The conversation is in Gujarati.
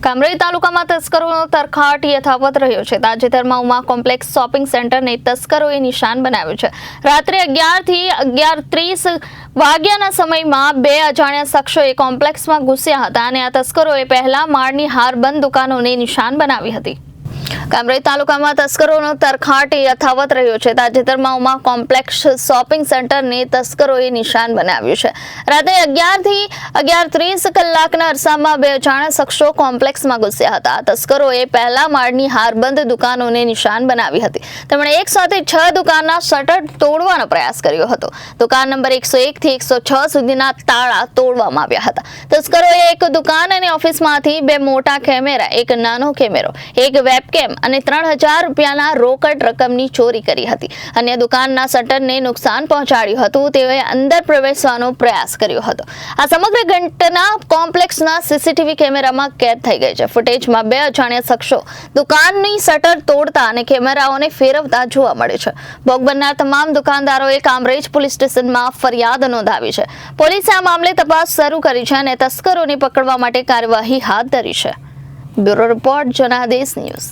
કામરેજ તાલુકામાં તસ્કરોનો તરખાટ યથાવત રહ્યો છે. તાજેતરમાં ઉમા કોમ્પ્લેક્સ શોપિંગ સેન્ટરને તસ્કરોએ નિશાન બનાવ્યું છે. રાત્રે અગિયારથી અગિયાર ત્રીસ વાગ્યાના સમયમાં બે અજાણ્યા શખ્સોએ કોમ્પ્લેક્સમાં ઘૂસ્યા હતા અને આ તસ્કરોએ પહેલા માળની હારબંધ દુકાનોને નિશાન બનાવી હતી. કામરેજ તાલુકામાં તસ્કરોનો તરખાટ યથાવત રહ્યો છે. તાજેતરમાં ઉમા કોમ્પ્લેક્ષ શોપિંગ સેન્ટરને તસ્કરોએ નિશાન બનાવ્યું છે. રાત્રે અગિયારથી અગિયાર ત્રીસ કલાકના અરસામાં બે અજાણ્યા શખ્સો કોમ્પ્લેક્સમાં ઘૂસ્યા હતા. તસ્કરોએ પહેલા માળની હારબંધ દુકાનોને નિશાન બનાવી હતી. તેમણે એક સાથે છ દુકાનના શટર તોડવાનો પ્રયાસ કર્યો હતો. દુકાન નંબર એકસો એકથી એકસો છ સુધીના તાળા તોડવામાં આવ્યા હતા. તસ્કરોએ એક દુકાન અને ઓફિસમાંથી બે મોટા કેમેરા, એક નાનો કેમેરો, એક વેબકેમ અને ત્રણ હજાર રૂપિયાના રોકડ રકમની ચોરી કરી હતી. અન્ય દુકાનના શટરને નુકસાન પહોંચાડ્યું હતું, તેઓએ અંદર પ્રવેશવાનો પ્રયાસ કર્યો હતો. આ સમગ્ર ઘટના કોમ્પ્લેક્સના સીસીટીવી કેમેરામાં કેદ થઈ ગઈ છે. ફૂટેજમાં બે અજાણ્યા શખ્સો દુકાનની શટર તોડતા અને કેમેરાઓને ફેરવતા જોવા મળે છે. ભોગ બનનાર તમામ દુકાનદારોએ કામરેજ પોલીસ સ્ટેશનમાં ફરિયાદ નોંધાવી છે. પોલીસે આ મામલે તપાસ શરૂ કરી છે અને તસ્કરોને પકડવા માટે કાર્યવાહી હાથ ધરી છે. Bureau report, Janadesh news.